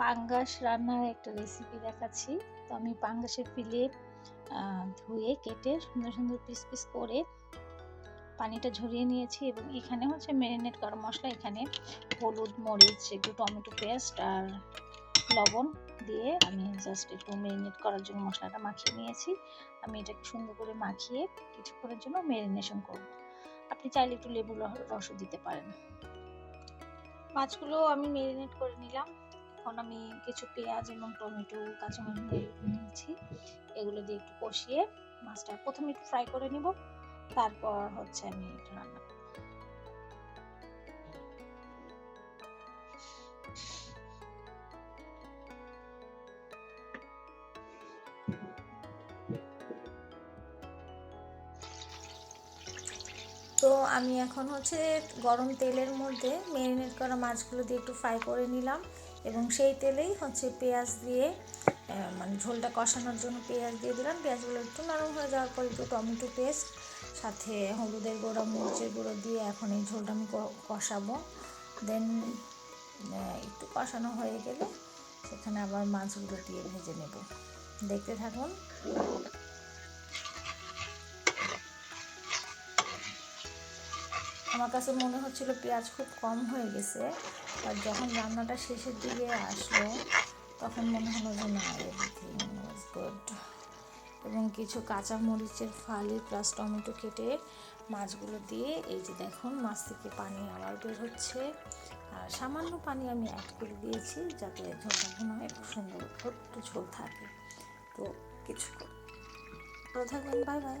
পাঙ্গাস রান্নার একটা রেসিপি দেখাচ্ছি। তো আমি পাঙ্গাসের ফিলে ধুয়ে কেটে সুন্দর সুন্দর পিস পিস করে পানিটা ঝরিয়ে নিয়েছি এবং এখানে হচ্ছে ম্যারিনেট করা মশলা, এখানে হলুদ, মরিচ, একটু টমেটো পেস্ট আর লবণ দিয়ে আমি জাস্ট একটু ম্যারিনেট করার জন্য মশলাটা মাখিয়ে নিয়েছি। আমি এটাকে সুন্দর করে মাখিয়ে কিছুক্ষণের জন্য ম্যারিনেশন করব। আপনি চাইলে একটু লেবু রসও দিতে পারেন। মাছগুলো আমি ম্যারিনেট করে নিলাম। এখন আমি কিছু পেঁয়াজ এবং টমেটো, কাঁচামরিচ নিয়েছি। এগুলো দিয়ে একটু কষিয়ে মাছটা প্রথমে একটু ফ্রাই করে নিব, তারপর হচ্ছে আমি এটা রান্না তো আমি এখন হচ্ছে গরম তেলের মধ্যে ম্যারিনেট করা মাছগুলো দিয়ে একটু ফ্রাই করে নিলাম। এবং সেই তেলেই হচ্ছে পেঁয়াজ দিয়ে মানে ঝোলটা কষানোর জন্য পেঁয়াজ দিয়ে দিলাম। পেঁয়াজগুলো একটু নরম হয়ে যাওয়ার পর একটু টমেটো পেস্ট, সাথে হলুদের গুঁড়ো, মরিচের গুঁড়ো দিয়ে এখন এই ঝোলটা আমি কষাবো। দেন একটু কষানো হয়ে গেলে সেখানে আবার মাছগুলো দিয়ে ভেজে নেব। দেখতে থাকুন। আমার কাছে মনে হচ্ছিল পেঁয়াজ খুব কম হয়ে গেছে আর যখন রান্নাটা শেষের দিকে আসলো, তখন মনে হলো যে না গুড এবং কিছু কাঁচা মরিচের ফালি প্লাস টমেটো কেটে মাছগুলো দিয়ে এই যে দেখুন, মাছ থেকে পানি আবার বের হচ্ছে। আর সামান্য পানি আমি অ্যাড করে দিয়েছি যাতে ঝোলটা মনে হয় খুব সুন্দর, একটু ঝোল থাকে। তো কিছু ভালো থাকবেন বাই বাই